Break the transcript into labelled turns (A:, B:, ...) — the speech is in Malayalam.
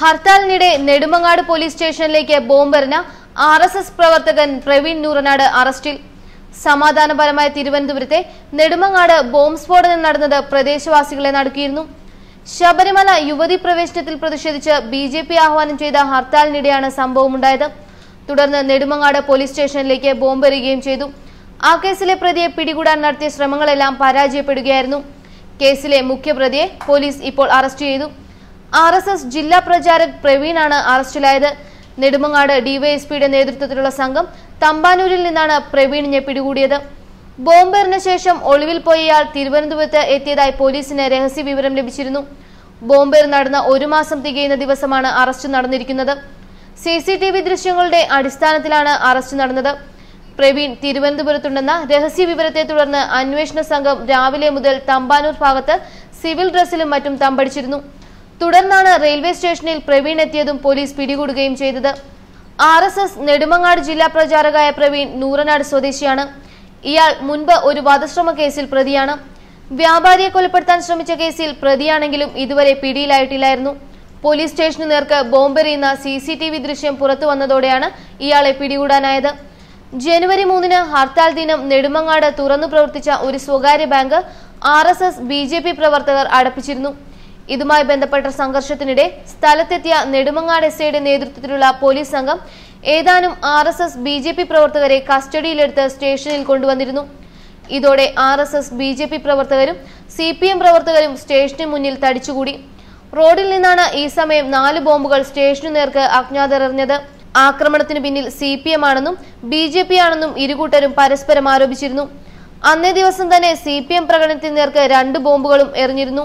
A: ഹർത്താലിനിടെ നെടുമങ്ങാട് പോലീസ് സ്റ്റേഷനിലേക്ക് ബോംബെറിഞ്ഞ ആർ എസ് എസ് പ്രവർത്തകൻ പ്രവീൺ നൂറനാട് അറസ്റ്റിൽ. സമാധാനപരമായ തിരുവനന്തപുരത്തെ നെടുമങ്ങാട് ബോംബ് സ്ഫോടനം നടന്നത് പ്രദേശവാസികളെ നടക്കിയിരുന്നു. ശബരിമല യുവതി പ്രവേശനത്തിൽ പ്രതിഷേധിച്ച് ബി ജെ പി ആഹ്വാനം ചെയ്ത ഹർത്താലിനിടെയാണ് സംഭവമുണ്ടായത്. തുടർന്ന് നെടുമങ്ങാട് പോലീസ് സ്റ്റേഷനിലേക്ക് ബോംബെറിയുകയും ചെയ്തു. ആ കേസിലെ പ്രതിയെ പിടികൂടാൻ നടത്തിയ ശ്രമങ്ങളെല്ലാം പരാജയപ്പെടുകയായിരുന്നു. കേസിലെ മുഖ്യപ്രതിയെ പോലീസ് ഇപ്പോൾ അറസ്റ്റ് ചെയ്തു. ആർ എസ് എസ് ജില്ലാ പ്രചാരക് പ്രവീണാണ് അറസ്റ്റിലായത്. നെടുമങ്ങാട് ഡിവൈഎസ്പിയുടെ നേതൃത്വത്തിലുള്ള സംഘം തമ്പാനൂരിൽ നിന്നാണ് പ്രവീണിനെ പിടികൂടിയത്. ബോംബെറിന് ശേഷം ഒളിവിൽ പോയ ഇയാൾ തിരുവനന്തപുരത്ത് എത്തിയതായി പോലീസിന് രഹസ്യ വിവരം ലഭിച്ചിരുന്നു. ബോംബേർ നടന്ന ഒരു മാസം തികയുന്ന ദിവസമാണ് അറസ്റ്റ് നടന്നിരിക്കുന്നത്. സി സി ടി വി ദൃശ്യങ്ങളുടെ അടിസ്ഥാനത്തിലാണ് അറസ്റ്റ് നടന്നത്. പ്രവീൺ തിരുവനന്തപുരത്തുണ്ടെന്ന രഹസ്യ വിവരത്തെ തുടർന്ന് അന്വേഷണ സംഘം രാവിലെ മുതൽ തമ്പാനൂർ ഭാഗത്ത് സിവിൽ ഡ്രസ്സിലും മറ്റും തമ്പടിച്ചിരുന്നു. തുടർന്നാണ് റെയിൽവേ സ്റ്റേഷനിൽ പ്രവീൺ എത്തിയതും പോലീസ് പിടികൂടുകയും ചെയ്തത്. ആർ എസ് എസ് നെടുമങ്ങാട് ജില്ലാ പ്രചാരകായ പ്രവീൺ നൂറനാട് സ്വദേശിയാണ്. ഇയാൾ മുൻപ് ഒരു വധശ്രമ കേസിൽ പ്രതിയാണ്. വ്യാപാരിയെ കൊലപ്പെടുത്താൻ ശ്രമിച്ച കേസിൽ പ്രതിയാണെങ്കിലും ഇതുവരെ പിടിയിലായിട്ടില്ലായിരുന്നു. പോലീസ് സ്റ്റേഷനു നേർക്ക് ബോംബെറിയുന്ന സി സി ടി വി ദൃശ്യം പുറത്തു വന്നതോടെയാണ് ഇയാളെ പിടികൂടാനായത്. ജനുവരി മൂന്നിന് ഹർത്താൽ ദിനം നെടുമങ്ങാട് തുറന്നു പ്രവർത്തിച്ച ഒരു സ്വകാര്യ bank R S S B J P പ്രവർത്തകർ അടപ്പിച്ചിരുന്നു. ഇതുമായി ബന്ധപ്പെട്ട സംഘർഷത്തിനിടെ സ്ഥലത്തെത്തിയ നെടുമങ്ങാട് എസ് ഐയുടെ നേതൃത്വത്തിലുള്ള പോലീസ് സംഘം ഏതാനും R S S B J P പ്രവർത്തകരെ കസ്റ്റഡിയിലെടുത്ത് സ്റ്റേഷനിൽ കൊണ്ടുവന്നിരുന്നു. ഇതോടെ R S S B J P പ്രവർത്തകരും സി പി എം പ്രവർത്തകരും സ്റ്റേഷന് മുന്നിൽ തടിച്ചുകൂടി. റോഡിൽ നിന്നാണ് ഈ സമയം നാല് ബോംബുകൾ സ്റ്റേഷനു നേർക്ക് അജ്ഞാതർ എറിഞ്ഞത് ആക്രമണത്തിന് പിന്നിൽ സി പി എം ആണെന്നും ബി ജെ പി ആണെന്നും ഇരുകൂട്ടരും പരസ്പരം ആരോപിച്ചിരുന്നു. അന്നേ ദിവസം തന്നെ സി പി എം പ്രകടനത്തിന് നേർക്ക് രണ്ട് ബോംബുകളും എറിഞ്ഞിരുന്നു.